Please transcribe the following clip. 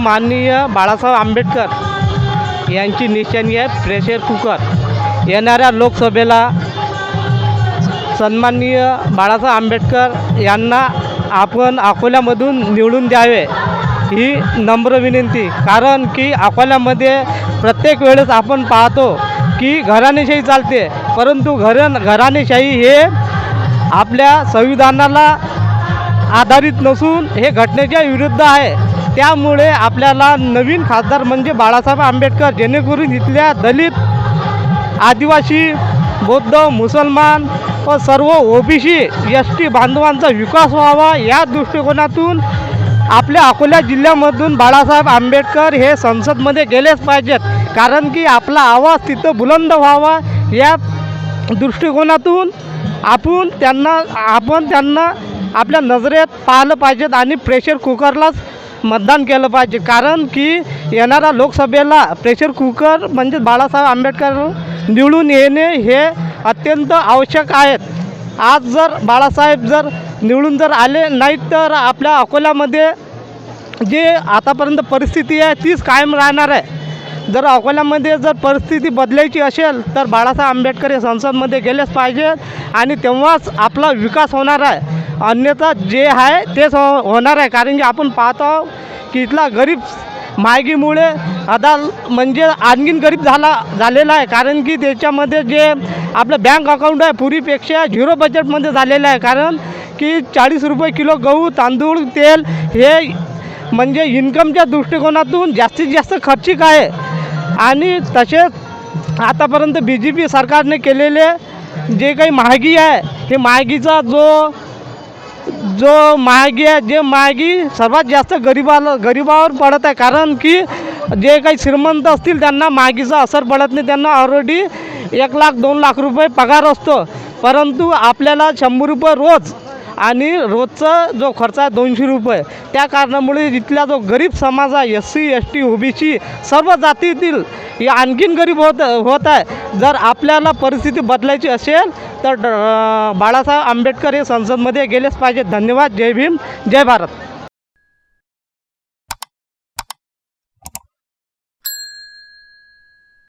माननीय बाळासाहेब आंबेडकर यांची निशाणी आहे प्रेशर कुकर. येणाऱ्या लोकसभेला सन्माननीय बाळासाहेब आंबेडकर यांना आपण अकोल्यामधून निवडून द्यावे ही नम्र विनंती. कारण की अकोल्यामध्ये प्रत्येक वेळेस आपण पाहतो की घराणेशाही चालते. परंतु घरण घराणेशाही हे आपल्या संविधानाला आधारित नसून हे घटनेच्या विरुद्ध आहे. त्यामुळे आपल्याला नवीन खासदार म्हणजे बाळासाहेब आंबेडकर जेणेकरून इथल्या दलित आदिवासी बौद्ध मुसलमान व सर्व ओबीसी एस टी बांधवांचा विकास व्हावा या दृष्टिकोनातून आपल्या अकोला जिल्ह्यामधून बाळासाहेब आंबेडकर हे संसदमध्ये गेलेच पाहिजेत. कारण की आपला आवाज तिथं बुलंद व्हावा या दृष्टिकोनातून आपण त्यांना आपण त्यांना आपल्या नजरेत पाहिलं पाहिजेत आणि प्रेशर कुकरलाच मतदान केलं पाहिजे. कारण की येणाऱ्या लोकसभेला प्रेशर कुकर म्हणजे बाळासाहेब आंबेडकर निवडून येणे हे अत्यंत आवश्यक आहेत आज जर बाळासाहेब जर निवडून जर आले नाहीत तर आपल्या अकोल्यामध्ये जे आतापर्यंत परिस्थिती आहे तीच कायम राहणार आहे. जर अकोल्यामध्ये जर परिस्थिती बदलायची असेल तर बाळासाहेब आंबेडकर हे संसदमध्ये गेलेच पाहिजेत आणि तेव्हाच आपला विकास होणार आहे. अन्यथा जे आहे तेच हो होणार आहे. कारण की आपण पाहतो की इथला गरीब महागीमुळे आता म्हणजे आणखीन गरीब झाला झालेला आहे. कारण की त्याच्यामध्ये जे आपलं बँक अकाउंट आहे पुरीपेक्षा झिरो बजेटमध्ये झालेलं आहे. कारण की चाळीस रुपये किलो गहू तांदूळ तेल हे म्हणजे इन्कमच्या दृष्टिकोनातून जास्तीत जास्त खर्चिक आहे. आणि तसेच आतापर्यंत बी जे पी सरकारने केलेले जे काही महागी आहे ते महागीचा जो जो महागी आहे जे महागी सर्वात जास्त गरिबाला गरिबावर पडत आहे. कारण की जे काही श्रीमंत असतील त्यांना महागीचा असर पडत नाही. त्यांना ऑलरेडी एक लाख दोन लाख रुपये पगार असतो. परंतु आपल्याला शंभर रुपये रोज आणि रोजचा जो खर्च आहे दोनशे रुपये. त्या कारणामुळे इथला जो गरीब समाज आहे S C S T O B C सर्व जातीतील आणखीन गरीब होत होत आहे. जर आपल्याला परिस्थिती बदलायची असेल तर ड- बाळासाहेब आंबेडकर हे संसदमध्ये गेलेच पाहिजे धन्यवाद. जय भीम. जय भारत.